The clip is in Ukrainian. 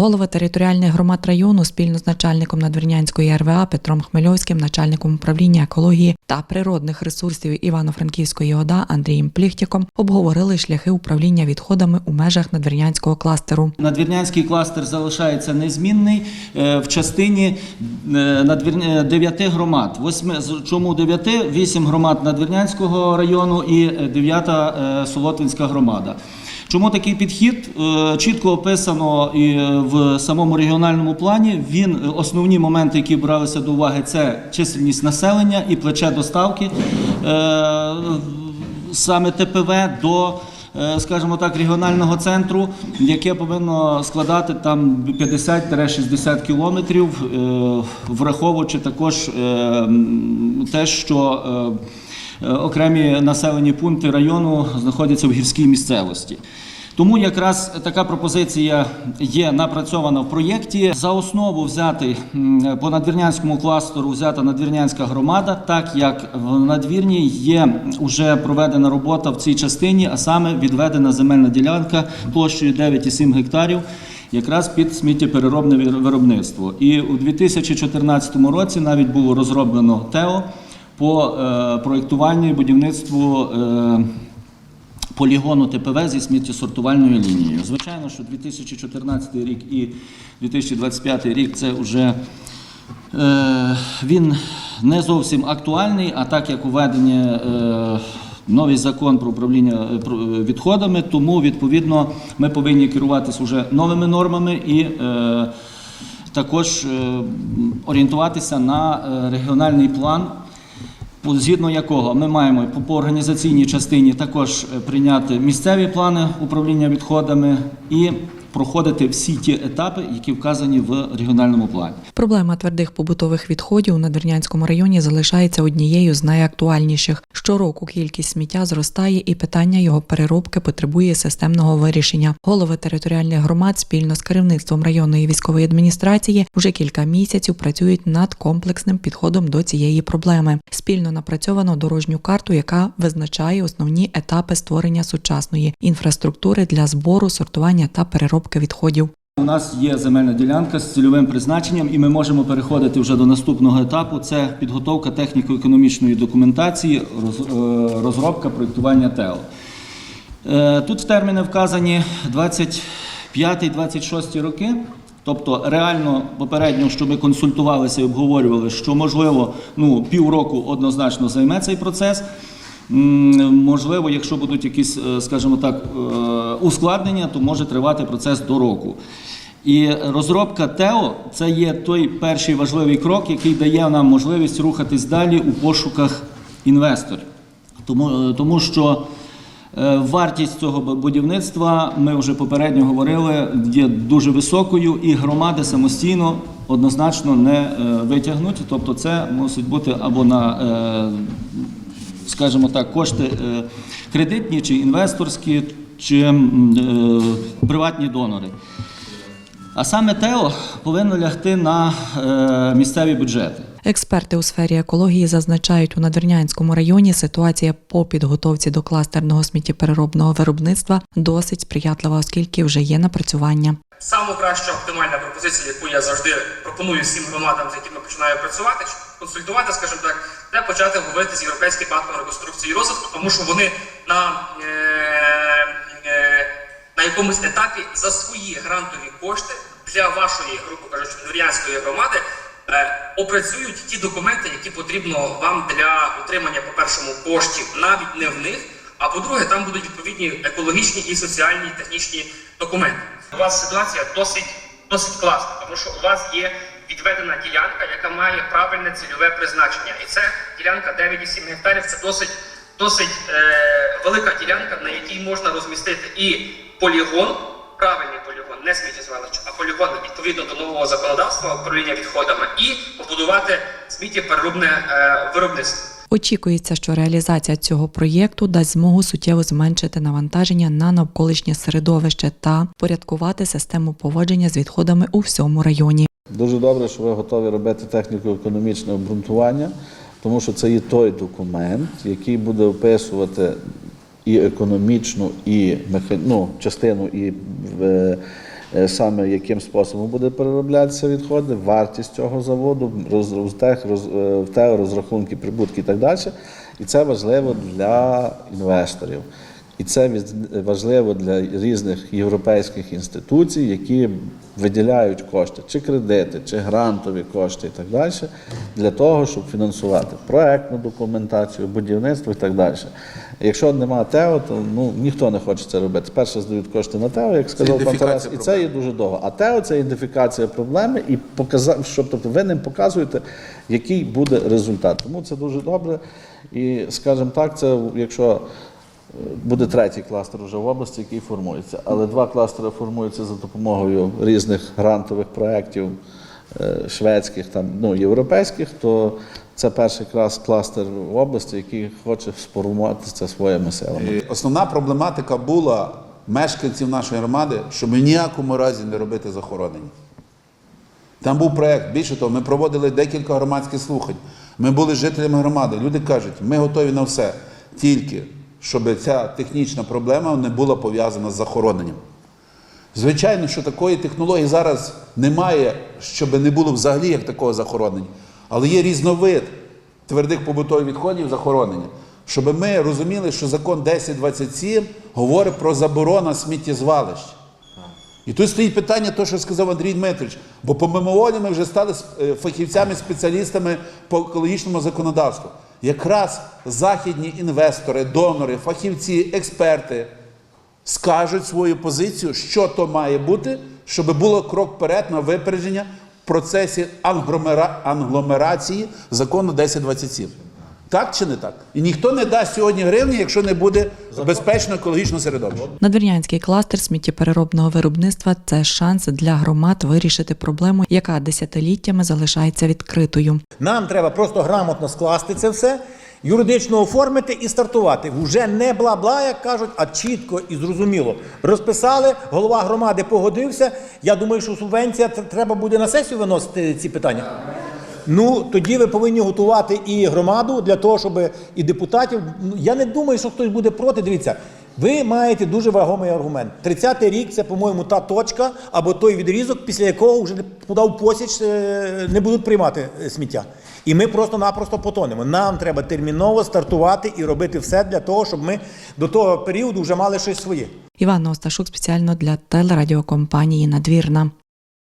Голови територіальних громад району спільно з начальником Надвірнянської РВА Петром Хмельовським, начальником управління екології та природних ресурсів Івано-Франківської ОДА Андрієм Пліхтіком обговорили шляхи управління відходами у межах Надвірнянського кластеру. Надвірнянський кластер залишається незмінний е, в частині е, е, дев'яти громад. Восьми, чому дев'яти? Вісім громад Надвірнянського району і дев'ята Солотвинська громада. Чому такий підхід? Е, Чітко описано і е, в самому регіональному плані. Він е, основні моменти, які бралися до уваги, це чисельність населення і плече доставки. Саме ТПВ до скажімо так, регіонального центру, яке повинно складати там 50-60 кілометрів, враховуючи також те, що окремі населені пункти району знаходяться в гірській місцевості. Тому якраз така пропозиція є напрацьована в проєкті. За основу взяти по надвірнянському кластеру взята надвірнянська громада, так як в надвірні є вже проведена робота в цій частині, а саме відведена земельна ділянка площею 9,7 гектарів. Якраз під сміттєпереробне виробництво. І у 2014 році навіть було розроблено ТЕО по е, проєктуванню і будівництву е, полігону ТПВ зі сміттєсортувальною лінією. Звичайно, що 2014 рік і 2025 рік це вже е, він не зовсім актуальний, а так як уведення новий закон про управління відходами, тому відповідно ми повинні керуватися вже новими нормами і також орієнтуватися на регіональний план згідно якого ми маємо по, організаційній частині також е, прийняти місцеві плани управління відходами і проходити всі ті етапи, які вказані в регіональному плані. Проблема твердих побутових відходів у Надвірнянському районі залишається однією з найактуальніших. Щороку кількість сміття зростає, і питання його переробки потребує системного вирішення. Голови територіальних громад спільно з керівництвом районної військової адміністрації вже кілька місяців працюють над комплексним підходом до цієї проблеми. Спільно напрацьовано дорожню карту, яка визначає основні етапи створення сучасної інфраструктури для збору, сортування та переробки відходів. У нас є земельна ділянка з цільовим призначенням, і ми можемо переходити вже до наступного етапу. Це підготовка техніко-економічної документації, е, розробка проєктування ТЕО. Е, Тут терміни вказані 25-26 роки. Тобто реально попередньо, що ми консультувалися і обговорювали, що можливо ну, півроку однозначно займе цей процес. Можливо, якщо будуть якісь, е, скажімо так, е, ускладнення, то може тривати процес до року. І розробка ТЕО це є той перший важливий крок, який дає нам можливість рухатись далі у пошуках інвесторів. Тому, е, тому що вартість цього будівництва, ми вже попередньо говорили, є дуже високою, і громади самостійно однозначно не витягнуть. Тобто, це мусить бути або на скажімо так, кошти е, кредитні чи інвесторські, чи е, приватні донори. А саме ТЕО повинно лягти на е, місцеві бюджети. Експерти у сфері екології зазначають, у Надвірнянському районі ситуація по підготовці до кластерного сміттєпереробного виробництва досить сприятлива, оскільки вже є напрацювання. Саму кращу оптимальна пропозиція, яку я завжди пропоную всім громадам, з якими починаю працювати, консультувати, скажімо так, це почати говорити з Європейським банком реконструкції і розвитку, тому що вони на, е, е, на якомусь етапі за свої грантові кошти для вашої, грубо кажучи, Нур'янської громади е, опрацюють ті документи, які потрібно вам для отримання, по-першому, коштів навіть не в них. А по-друге, там будуть відповідні екологічні і соціальні технічні документи. У вас ситуація досить досить класна, тому що у вас є відведена ділянка, яка має правильне цільове призначення. І це ділянка 9,7 гектарів. Це досить досить е, велика ділянка, на якій можна розмістити і полігон, правильний полігон, не сміттєзвалище, а полігон відповідно до нового законодавства управління відходами, і побудувати сміттєпереробне е, виробництво. Очікується, що реалізація цього проєкту дасть змогу суттєво зменшити навантаження на навколишнє середовище та порядкувати систему поводження з відходами у всьому районі. Дуже добре, що ви готові робити техніко-економічне обґрунтування, тому що це є той документ, який буде описувати і економічну, і меха... ну, частину, і е, саме яким способом буде перероблятися відходи, вартість цього заводу, роз, тех, роз, е, в те, розрахунки, прибутки і так далі. І це важливо для інвесторів. І це важливо для різних європейських інституцій, які виділяють кошти, чи кредити, чи грантові кошти і так далі, для того, щоб фінансувати проектну документацію, будівництво і так далі. Якщо немає ТЕО, то ну, ніхто не хоче це робити. Перше здають кошти на ТЕО, як сказав пан Тарас, і це є дуже довго. А ТЕО це ідентифікація проблеми і показа... щоб тобто ви ним показуєте, який буде результат. Тому це дуже добре. І, скажімо так, це якщо Буде третій кластер вже в області, який формується. Але два кластери формуються за допомогою різних грантових проєктів е, шведських, там, ну, європейських, то це перший клас кластер в області, який хоче сформувати це своїми силами. Основна проблематика була мешканців нашої громади, щоб в ніякому разі не робити захоронення. Там був проєкт. Більше того, ми проводили декілька громадських слухань. Ми були жителями громади. Люди кажуть, ми готові на все, тільки щоб ця технічна проблема не була пов'язана з захороненням. Звичайно, що такої технології зараз немає, щоб не було взагалі як такого захоронення. Але є різновид твердих побутових відходів захоронення. Щоб ми розуміли, що закон 1027 говорить про заборону сміттєзвалищ. І тут стоїть питання, то, що сказав Андрій Дмитрович, бо по мимоволі ми вже стали е, фахівцями, спеціалістами по екологічному законодавству. Якраз західні інвестори, донори, фахівці, експерти скажуть свою позицію, що то має бути, щоб було крок вперед на випередження в процесі англомера- англомерації закону 1027. Так чи не так? І ніхто не дасть сьогодні гривні, якщо не буде безпечно екологічного середовища. Надвірнянський кластер сміттєпереробного виробництва це шанс для громад вирішити проблему, яка десятиліттями залишається відкритою. Нам треба просто грамотно скласти це все, юридично оформити і стартувати. Вже не бла-бла, як кажуть, а чітко і зрозуміло. Розписали, голова громади погодився. Я думаю, що субвенція тр- треба буде на сесію виносити ці питання. Ну, тоді ви повинні готувати і громаду для того, щоб і депутатів. Ну, Я не думаю, що хтось буде проти. Дивіться, ви маєте дуже вагомий аргумент. 30-й рік це, по-моєму, та точка або той відрізок, після якого вже подав посіч е, не будуть приймати е, сміття. І ми просто-напросто потонемо. Нам треба терміново стартувати і робити все для того, щоб ми до того періоду вже мали щось своє. Іванна Осташук спеціально для телерадіокомпанії Надвірна.